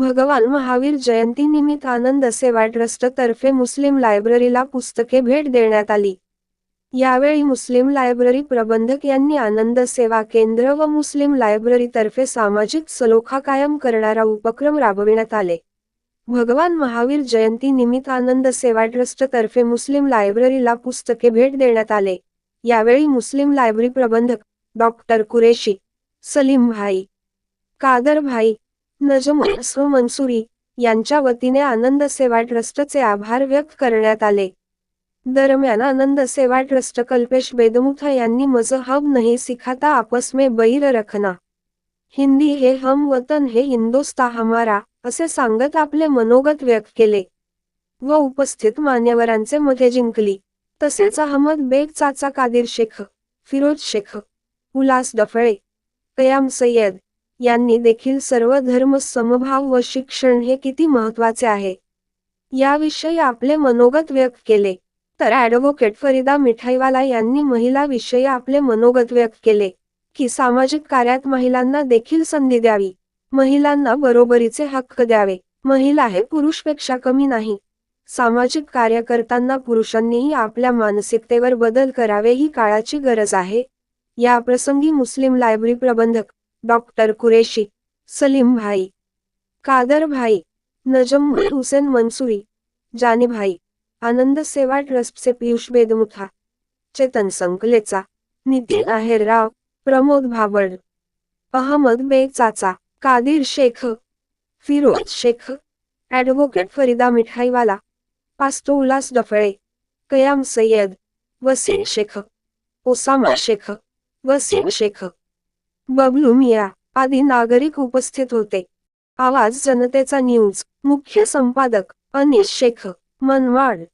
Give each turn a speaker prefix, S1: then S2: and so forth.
S1: भगवान महावीर जयंती निमित्त आनंद सेवा ट्रस्टतर्फे मुस्लिम लायब्ररीला पुस्तके भेट देण्यात आली. यावेळी मुस्लिम लायब्ररी प्रबंधक यांनी आनंद सेवा केंद्र व मुस्लिम लायब्ररीतर्फे सामाजिक सलोखा कायम करणारा उपक्रम राबविण्यात आले. भगवान महावीर जयंती निमित्त आनंद सेवा ट्रस्टतर्फे मुस्लिम लायब्ररीला पुस्तके भेट देण्यात आले. यावेळी मुस्लिम लायब्ररी प्रबंधक डॉक्टर कुरेशी सलीम भाई कादर भाई नजमस्व मनसुरी मंसुरी यांच्या वतीने आनंद सेवा ट्रस्टचे आभार व्यक्त करण्यात आले. दरम्यान आनंद सेवा ट्रस्ट कल्पेश बेदमुथा यांनी मजहब नहीं सिखाता आपस में बैर रखना. हिंदी हे हम वतन हे हिंदोस्ता हमारा असे सांगत आपले मनोगत व्यक्त केले. व उपस्थित मान्यवरांचे मते जिंकली. तसेच अहमद बेग चाचा कादिर शेख फिरोज शेख उल्हास डफळे कयाम सय्यद यांनी देखील सर्व धर्म समभाव व शिक्षण हे किती महत्त्वाचे आहे? याविषयी आपले मनोगत व्यक्त केले. तर ॲडव्होकेट फरीदा मिठाईवाला यांनी महिला विषयी आपले मनोगत व्यक्त केले की सामाजिक कार्यात महिलांना देखील संधी द्यावी. महिलांना बरोबरीचे हक्क द्यावे. महिला हे पुरुषपेक्षा कमी नाही. सामाजिक कार्य करताना पुरुषांनीही आपल्या मानसिकतेवर बदल करावे ही काळाची गरज आहे. या प्रसंगी मुस्लिम लायब्ररी प्रबंधक डॉक्टर कुरेशी सलीम भाई कादर भाई नजम हुसेन मंसुरी जानी भाई आनंद सेवा ट्रस्टचे पियुष बेदमुथा चेतन संकलेचा नितीन आहेरराव प्रमोद भाबड अहमद बेग चाचा कादिर शेख फिरोज शेख ॲडव्होकेट फरीदा मिठाईवाला पास्तो उल्हास डफळे कयाम सय्यद वसीम शेख ओसामा शेख वसीम शेख बबलू मिया आदी नागरिक उपस्थित होते. आवाज जनतेचा न्यूज मुख्य संपादक अनिश शेख मनवाड.